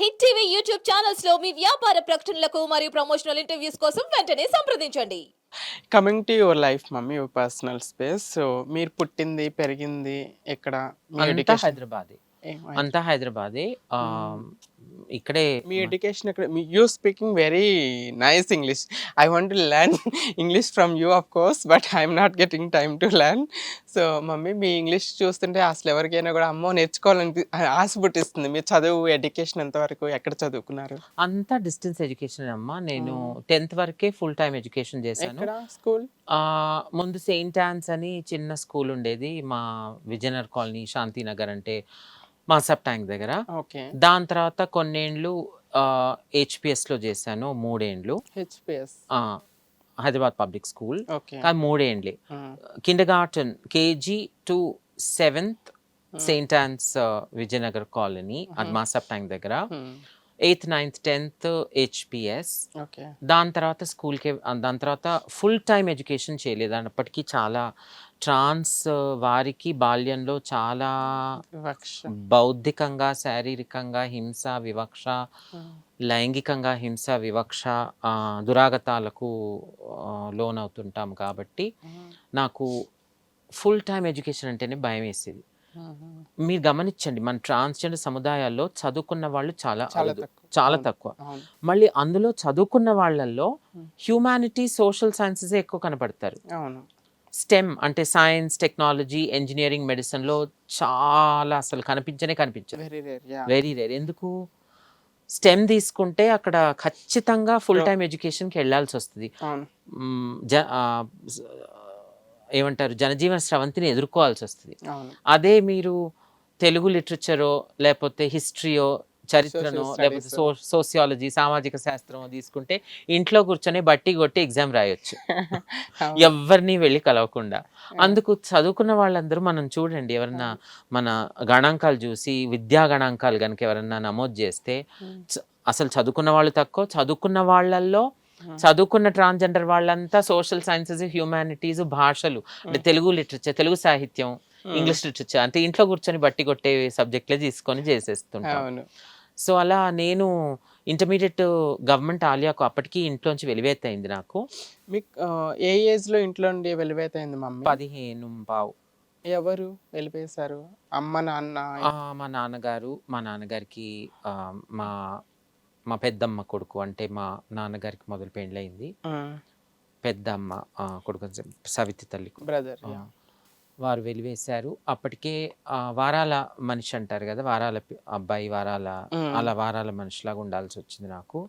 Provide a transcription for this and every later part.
Hit TV YouTube ఛానల్స్లో మీ వ్యాపార ప్రకటనలకు మరియు ప్రమోషనల్ ఇంటర్వ్యూస్ కోసం వెంటనే సంప్రదించండి. Coming to your life mummy your personal space so మీరు పుట్టింది పెరిగింది ఎక్కడ? మీ అంతా ఎడ్యుకేషన్ హైదరాబాదే. అంతా హైదరాబాదే? ఇక్కడే మీ ఎడ్యుకేషన్ ఎక్కడ? మీ you speaking very nice English I want to learn English from you of course but I'm not getting time to learn so mummy me English చూస్తుంటే అసలు ఎవరికైనా కూడా అమ్మో నేర్చుకోవాలని ఆశ పుట్టిస్తుంది. మీ చదువు ఎడ్యుకేషన్ ఎంతవరకు ఎక్కడ చదువుకున్నారు? అంతా డిస్టెన్స్ ఎడ్యుకేషన్ అమ్మా. నేను టెన్త్ వరకే ఫుల్ టైం ఎడ్యుకేషన్ చేశాను. స్కూల్ ముందు సెయింట్ ఆన్స్ అని చిన్న స్కూల్ ఉండేది. మా విజయనగర్ కాలనీ శాంతినగర్ అంటే. మాసప్ ట్యాంక్ దగ్గర. దాని తర్వాత కొన్నేండ్లు హెచ్పిఎస్లో చేశాను మూడేండ్లు. HPS Hyderabad Public School. కానీ మూడేండ్లే. Kindergarten KG to seventh Saint Ann's Vijayanagar colony అది మాసప్ ట్యాంక్ దగ్గర. Eighth ninth tenth HPS. దాని తర్వాత స్కూల్కి దాని తర్వాత ఫుల్ టైం ఎడ్యుకేషన్ చేయలేదు. అప్పటికి చాలా ట్రాన్స్ వారికి బాల్యంలో చాలా బౌద్ధికంగా శారీరకంగా హింస వివక్ష లైంగికంగా హింస వివక్ష దురాగతాలకు లోనవుతుంటాం కాబట్టి నాకు ఫుల్ టైం ఎడ్యుకేషన్ అంటేనే భయం వేసేది మీరు గమనించండి మన ట్రాన్స్జెండర్ సముదాయాల్లో చదువుకున్న వాళ్ళు చాలా చాలా. తక్కువ. మళ్ళీ అందులో చదువుకున్న వాళ్ళల్లో. హ్యూమానిటీ సోషల్ సైన్సెస్ ఎక్కువ కనపడతారు. స్టెమ్ అంటే సైన్స్ టెక్నాలజీ ఇంజనీరింగ్ మెడిసిన్లో చాలా అసలు కనిపించనే కనిపించదు. వెరీ రేర్ ఎందుకు? స్టెమ్ తీసుకుంటే అక్కడ ఖచ్చితంగా ఫుల్. టైం ఎడ్యుకేషన్కి వెళ్ళాల్సి వస్తుంది. ఏమంటారు జనజీవన స్రవంతిని ఎదుర్కోవాల్సి వస్తుంది. అదే మీరు తెలుగు లిటరేచరో లేకపోతే హిస్టరీయో చరిత్రనో లేకపోతే సో సోసియాలజీ సామాజిక శాస్త్రమో తీసుకుంటే ఇంట్లో కూర్చొని బట్టి కొట్టి ఎగ్జామ్ రాయొచ్చు. ఎవరిని వెళ్ళి కలవకుండా. అందుకు చదువుకున్న వాళ్ళందరూ మనం చూడండి ఎవరన్నా మన గణాంకాలు చూసి విద్యా గణాంకాలు కనుక ఎవరన్నా నమోదు చేస్తే అసలు చదువుకున్న వాళ్ళు తక్కువ చదువుకున్న వాళ్ళల్లో. చదువుకున్న ట్రాన్స్జెండర్ వాళ్ళంతా సోషల్ సైన్సెస్ హ్యూమానిటీస్ భాషలు అంటే తెలుగు లిటరేచర్ తెలుగు సాహిత్యం. ఇంగ్లీష్ లిటరేచర్ అంటే ఇంట్లో కూర్చొని బట్టి కొట్టే సబ్జెక్టులే తీసుకొని చేసేస్తుంటాం. అవును. సో అలా నేను ఇంటర్మీడియట్ గవర్నమెంట్ ఆలియాకు అప్పటికి ఇంట్లోంచి వెలివేత్తయింది నాకు. మీకు ఏ ఏజ్లో ఇంట్లో నుండి వెలివేతైంది మమ్మీ? పదిహేను పావు. ఎవరు వెలిపేశారు? అమ్మ నాన్న? మా నాన్నగారు మా నాన్నగారికి మా మా పెద్దమ్మ కొడుకు అంటే మా నాన్నగారికి మొదలు పెళ్ళయింది. పెద్దమ్మ కొడుకు సవితి తల్లి బ్రదర్ వారు వెలివేశారు. అప్పటికే వారాల మనిషి అంటారు కదా వారాల అబ్బాయి వారాల. అలా వారాల మనిషిలాగా ఉండాల్సి వచ్చింది నాకు.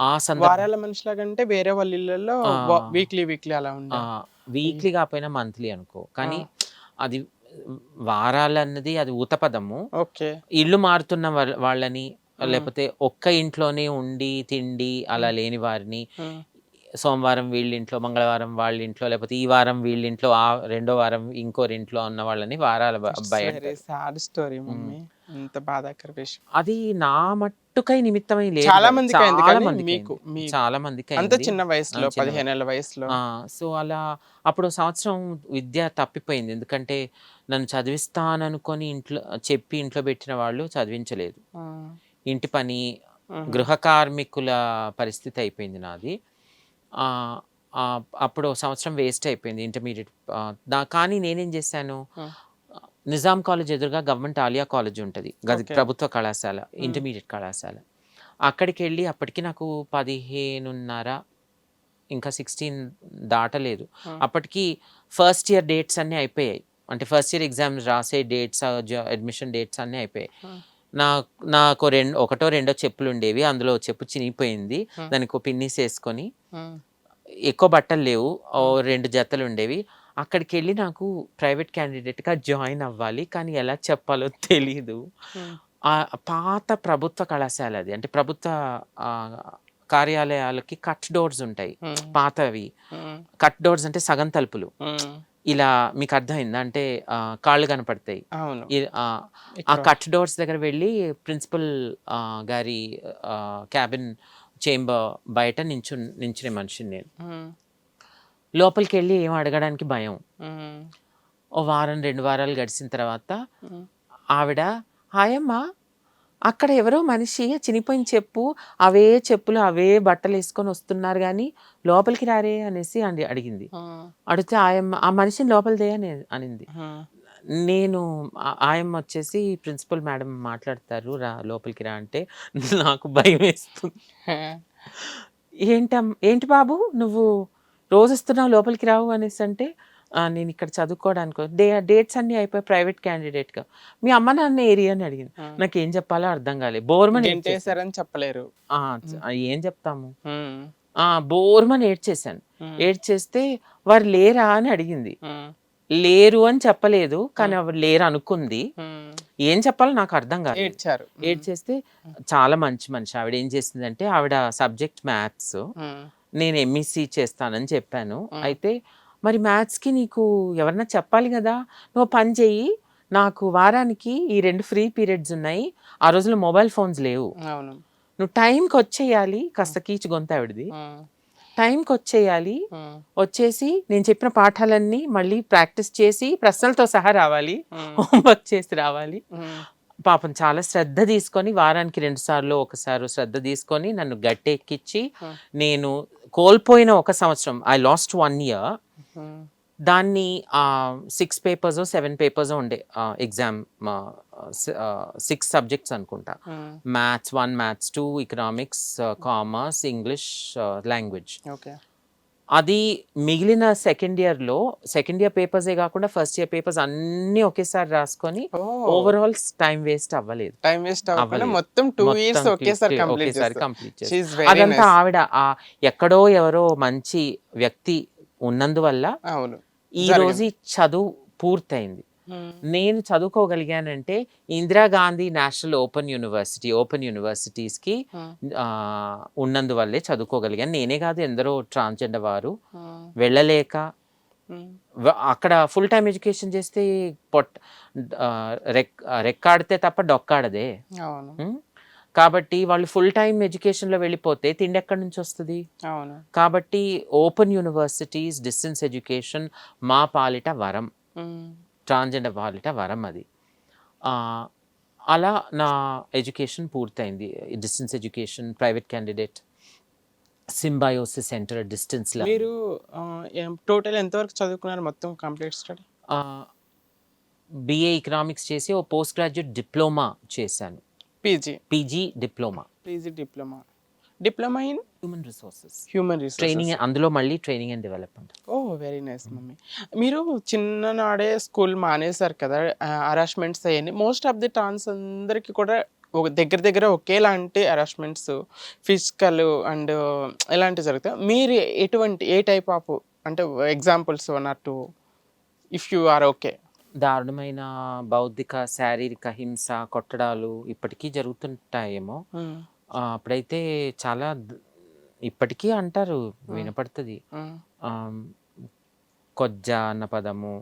ఆ వారాల మనుషులాగంటే వేరే వాళ్ళ ఇళ్ళల్లో. వీక్లీ వీక్లీ అలా ఉండే. వీక్లీ కాకపోయినా మంత్లీ అనుకో. కానీ అది వారాలు అన్నది అది ఊతపదము. ఓకే. ఇల్లు మారుతున్న వాళ్ళ- వాళ్ళని లేకపోతే ఒక్క ఇంట్లోనే ఉండి తిండి అలా లేని వారిని సోమవారం వీళ్ళ ఇంట్లో మంగళవారం వాళ్ళ ఇంట్లో లేకపోతే ఈ వారం వీళ్ళ ఇంట్లో ఆ రెండో వారం ఇంకోరి ఇంట్లో ఉన్న వాళ్ళని వారాల అబ్బాయి. Sad story mummy. బాధాకర విషయం. అది నా మట్టుకై నిమిత్తమై లేదు. చాలా మందికి మీకు చాలా మందికి అంత. చిన్న వయసులో పదిహేను ఏళ్ళ వయసులో. సో అలా అప్పుడు సంవత్సరం విద్య తప్పిపోయింది. ఎందుకంటే నన్ను చదివిస్తాననుకొని ఇంట్లో చెప్పి ఇంట్లో పెట్టిన వాళ్ళు చదివించలేదు. ఇంటి పని. గృహ కార్మికుల పరిస్థితి అయిపోయింది నాది అప్పుడు సంవత్సరం వేస్ట్ అయిపోయింది ఇంటర్మీడియట్ దా కానీ నేనేం చేశాను. నిజాం కాలేజ్ ఎదురుగా గవర్నమెంట్ ఆలియా కాలేజ్ ఉంటుంది గది. ప్రభుత్వ కళాశాల ఇంటర్మీడియట్ కళాశాల అక్కడికి వెళ్ళి అప్పటికి నాకు పదిహేనున్నర ఇంకా సిక్స్టీన్ దాటలేదు. అప్పటికి ఫస్ట్ ఇయర్ డేట్స్ అన్నీ అయిపోయాయి అంటే ఫస్ట్ ఇయర్ ఎగ్జామ్స్ రాసే డేట్స్ అడ్మిషన్ డేట్స్ అన్నీ అయిపోయాయి. నా నాకు రెండు ఒకటో రెండో చెప్పులు ఉండేవి. అందులో చెప్పు చినిగిపోయింది. దానికి పిన్నిస్ వేసుకొని. ఎక్కువ బట్టలు లేవు. రెండు జతలు ఉండేవి. అక్కడికి వెళ్ళి నాకు ప్రైవేట్ క్యాండిడేట్గా జాయిన్ అవ్వాలి. కానీ ఎలా చెప్పాలో తెలీదు. పాత ప్రభుత్వ కళాశాల అది. అంటే ప్రభుత్వ కార్యాలయాలకి కట్ డోర్స్ ఉంటాయి. పాతవి. కట్ డోర్స్ అంటే సగం తలుపులు. ఇలా మీకు అర్థమైందా అంటే కాళ్ళు కనపడతాయి ఆ. కట్ డోర్స్ దగ్గర వెళ్ళి ప్రిన్సిపల్ గారి క్యాబిన్ చేంబర్ బయట నించు నించునే మనిషిని నేను. లోపలికి వెళ్ళి ఏం అడగడానికి భయం. ఓ వారం రెండు వారాలు గడిచిన తర్వాత. ఆవిడ హాయమ్మా అక్కడ ఎవరో మనిషి చినిపోయిన చెప్పు అవే చెప్పులు అవే బట్టలు వేసుకొని వస్తున్నారు కానీ లోపలికి రారే అనేసి అని అడిగింది. అడిగితే ఆయమ్మ ఆ మనిషిని లోపలిదే అని అనింది. నేను ఆయమ్మ వచ్చేసి ప్రిన్సిపల్ మేడం మాట్లాడతారు రా లోపలికి రా అంటే నాకు భయం వేస్తుంది. ఏంటమ్ ఏంటి బాబు నువ్వు రోజు వస్తున్నావు లోపలికి రావు అనేసి అంటే "ఆ, నేను ఇక్కడ చదువుకోవడానికి డే డేట్స్ అన్నీ అయిపోయి ప్రైవేట్ క్యాండిడేట్గా. మీ అమ్మ నాన్న ఏరియా అని అడిగింది. నాకు ఏం చెప్పాలో అర్థం కాలేదు బోర్మన్ ఏడ్చేసాను. ఏంటేసారని చెప్పలేరు. ఏం చెప్తాము? బోర్మన్ ఉమ్, ఏడ్చేస్తే వారు లేరా అని అడిగింది. లేరు అని చెప్పలేదు కానీ అవి లేరు అనుకుంది. ఏం చెప్పాలో నాకు అర్థం కాదు ఏడ్చారు. ఏడ్చేస్తే చాలా మంచి మనిషి. ఆవిడ ఏం చేసిందంటే ఆవిడ సబ్జెక్ట్ మ్యాథ్స్. నేను ఎంఈసీ చేస్తానని చెప్పాను. అయితే మరి మ్యాథ్స్కి నీకు ఎవరన్నా చెప్పాలి కదా? నువ్వు పని చెయ్యి. నాకు వారానికి ఈ రెండు ఫ్రీ పీరియడ్స్ ఉన్నాయి. ఆ రోజుల్లో మొబైల్ ఫోన్స్ లేవు. అవును. నువ్వు టైంకి వచ్చేయాలి. కాస్త కీచు గొంత ఆవిడది. ఉమ్, టైంకి వచ్చేయాలి. వచ్చేసి నేను చెప్పిన పాఠాలన్నీ మళ్ళీ ప్రాక్టీస్ చేసి ప్రశ్నలతో సహా రావాలి. హోంవర్క్ చేసి రావాలి. పాపం చాలా శ్రద్ధ తీసుకొని వారానికి రెండు సార్లు ఒకసారి శ్రద్ధ తీసుకొని నన్ను గట్టెక్కిచ్చి. నేను కోల్పోయిన ఒక సంవత్సరం. ఐ లాస్ట్ వన్ ఇయర్ దాన్ని సిక్స్ పేపర్స్ సెవెన్ పేపర్స్ ఉండే ఎగ్జామ్ సిక్స్ సబ్జెక్ట్స్ అనుకుంటా. Maths one maths two economics commerce English language okay అది మిగిలిన సెకండ్ ఇయర్లో సెకండ్ ఇయర్ పేపర్సే కాకుండా ఫస్ట్ ఇయర్ పేపర్స్ అన్నీ ఒకేసారి రాసుకొని ఓవరాల్ టైం వేస్ట్ అవ్వలేదు. టైం వేస్ట్ అవ్వలేదు. మొత్తం టూ ఇయర్స్ ఒకేసారి కంప్లీట్ అదంతా ఆవిడ ఎక్కడో ఎవరో మంచి వ్యక్తి ఉన్నందువల్ల అవును. ఈ. రోజు చదువు పూర్తయింది. నేను చదువుకోగలిగానంటే Indira Gandhi national open university open యూనివర్సిటీస్కి ఉమ్, ఆ, ఉన్నందువల్లే చదువుకోగలిగాను. నేనే కాదు ఎందరో ట్రాన్స్జెండర్ వారు వెళ్ళలేక అక్కడ ఫుల్ టైం ఎడ్యుకేషన్ చేస్తే పొట్ రెక్కాడితే తప్ప డొక్కాడదే? కాబట్టి వాళ్ళు ఫుల్ టైం ఎడ్యుకేషన్లో వెళ్ళిపోతే తిండి ఎక్కడి నుంచి వస్తుంది? అవును. కాబట్టి ఓపెన్ యూనివర్సిటీస్ డిస్టెన్స్ ఎడ్యుకేషన్ మా పాలిట వరం. ట్రాన్స్జెండర్ పాలిట వరం అది. అలా నా ఎడ్యుకేషన్ పూర్తయింది. Distance education private candidate Symbiosis centre distance మీరు టోటల్ ఎంతవరకు చదువుకున్నారు మొత్తం కంప్లీట్ స్టడీ బిఏ ఎకనామిక్స్ చేసి ఓ పోస్ట్ గ్రాడ్యుయేట్ డిప్లొమా చేశాను. PG. PG diploma. PG diploma. Diploma in? Human resources human resources training అందులో మళ్ళీ training and development oh very nice mummy. మీరు చిన్ననాడే స్కూల్ మానేశారు కదా అరాష్మెంట్స్ అయ్యాయి మోస్ట్ ఆఫ్ ది టాన్స్ అందరికీ కూడా ఒక దగ్గర దగ్గర ఒకేలాంటి అరాష్మెంట్స్ ఫిజికల్ అండ్ ఎలాంటివి జరుగుతాయి. మీరు ఎటువంటి ఏ టైప్ ఆఫ్ అంటే examples one or two if you are okay దారుణమైన బౌద్ధిక శారీరక హింస కొట్టడాలు ఇప్పటికీ జరుగుతుంటాయేమో. అప్పుడైతే చాలా ఇప్పటికీ అంటారు వినపడుతుంది. కొజ్జ అన్న పదము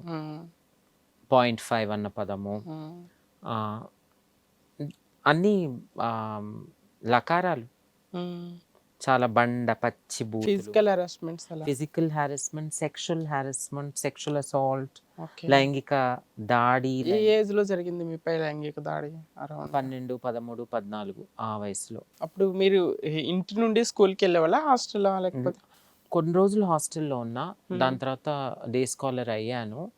పాయింట్ ఫైవ్ అన్న పదము అన్నీ లకారాలు. చాలా బండ పచ్చి physical harassments physical harassment sexual harassment sexual assault లైంగిక దాడి ఏ ఏజ్లో జరిగింది మీపై లైంగిక దాడి పన్నెండు పదమూడు పద్నాలుగు ఆ వయసులో. అప్పుడు మీరు ఇంటి నుండి స్కూల్కి వెళ్ళేవాళ్ళ హాస్టల్ లేకపోతే? కొన్ని రోజులు హాస్టల్లో ఉన్నా దాని తర్వాత డే స్కాలర్ అయ్యాను.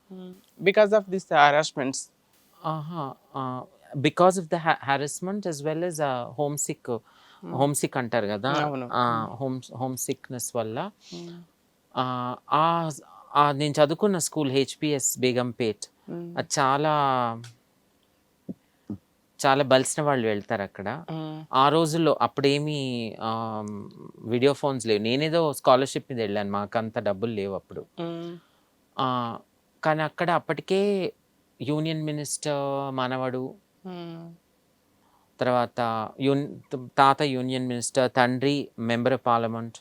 బికాస్ ఆఫ్ దిస్ హరాస్మెంట్స్ ఆహా because of the harassment as well as homesick homesick అంటారు కదా. హోమ్ హోమ్ సిక్నెస్ వల్ల. ఆ, ఆ నేను చదువుకున్న స్కూల్ హెచ్పిఎస్ బేగంపేట్. అది చాలా చాలా బలిసిన వాళ్ళు వెళ్తారు అక్కడ. ఆ రోజుల్లో అప్పుడేమీ వీడియో ఫోన్స్ లేవు. నేనేదో స్కాలర్షిప్ మీద వెళ్ళాను. మాకు అంత డబ్బులు లేవు అప్పుడు. కానీ అక్కడ అప్పటికే యూనియన్ మినిస్టర్ మనవడు తర్వాత యూన్ తాత యూనియన్ మినిస్టర్ తండ్రి మెంబర్ ఆఫ్ పార్లమెంట్.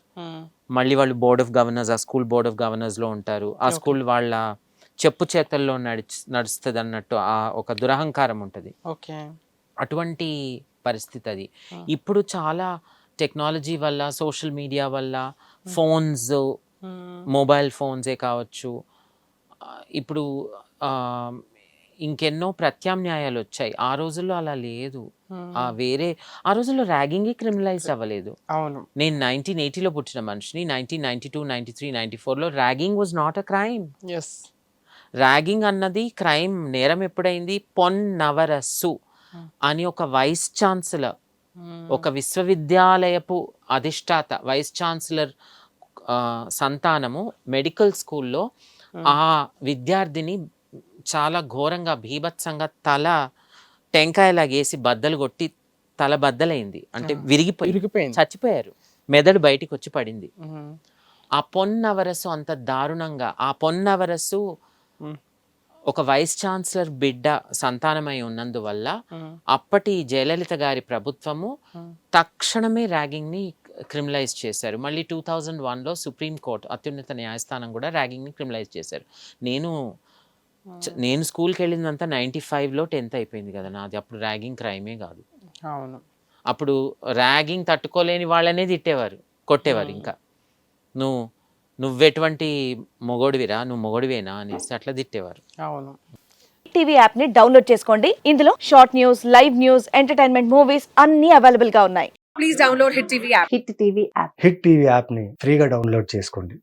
మళ్ళీ వాళ్ళు బోర్డ్ ఆఫ్ గవర్నర్స్ ఆ స్కూల్ బోర్డ్ ఆఫ్ గవర్నర్స్లో ఉంటారు. ఆ స్కూల్ వాళ్ళ చెప్పు చేతల్లో నడిచి నడుస్తుంది అన్నట్టు ఆ ఒక దురహంకారం ఉంటుంది. ఓకే అటువంటి పరిస్థితి అది. ఇప్పుడు చాలా టెక్నాలజీ వల్ల సోషల్ మీడియా వల్ల ఫోన్స్ మొబైల్ ఫోన్సే కావచ్చు. ఇప్పుడు ఇంకెన్నో ప్రత్యామ్నాయాలు వచ్చాయి. ఆ రోజుల్లో అలా లేదు. ఆ వేరే ఆ రోజుల్లో ర్యాగింగ్ క్రిమినలైజ్ అవ్వలేదు. అవును. నేను నైన్టీన్ ఎయిటీలో పుట్టిన మనిషిని nineteen ninety two ninety three ninety ఫోర్లో ragging was not a crime. Yes ragging అన్నది క్రైమ్ నేరం ఎప్పుడైంది? పొన్నవరస్సు అని ఒక వైస్ ఛాన్సలర్ ఒక విశ్వవిద్యాలయపు అధిష్టాత వైస్ ఛాన్సలర్ సంతానము మెడికల్ స్కూల్లో ఆ విద్యార్థిని చాలా ఘోరంగా భీభత్సంగా తల టెంకాయలాగేసి బద్దలు కొట్టి తల బద్దలైంది అంటే విరిగిపోయి ఇరిగిపోయింది చచ్చిపోయారు మెదడు బయటికి వచ్చి పడింది. ఆ పొన్నవరసు అంత దారుణంగా ఆ పొన్నవరసు. ఒక వైస్ ఛాన్సలర్ బిడ్డ సంతానమై ఉన్నందువల్ల. అప్పటి జయలలిత గారి ప్రభుత్వము. తక్షణమే ర్యాగింగ్ని క్రిమినలైజ్ చేశారు మళ్ళీ టూ థౌజండ్ వన్లో సుప్రీంకోర్టు అత్యున్నత న్యాయస్థానం కూడా ర్యాగింగ్ని క్రిమినలైజ్ చేశారు నేను నేను స్కూల్కి వెళ్ళిందంతా నైంటీ ఫైవ్లో టెన్త్ అయిపోయింది కదా నాది. అప్పుడు ర్యాగింగ్ క్రైమే కాదు. అవును. అప్పుడు ర్యాగింగ్ తట్టుకోలేని వాళ్ళనే తిట్టేవారు కొట్టేవారు ఇంకా. నువ్వు నువ్వెటువంటి మొగోడివిరా నువ్వు మొగోడివేనా అనేసి అట్లా తిట్టేవారు. అవును. టీవీ యాప్ని డౌన్లోడ్ చేసుకోండి. ఇందులో short news live news entertainment movies అన్ని అవైలబుల్గా ఉన్నాయి హిట్ టీవీ యాప్ని ఫ్రీగా డౌన్లోడ్ చేసుకోండి.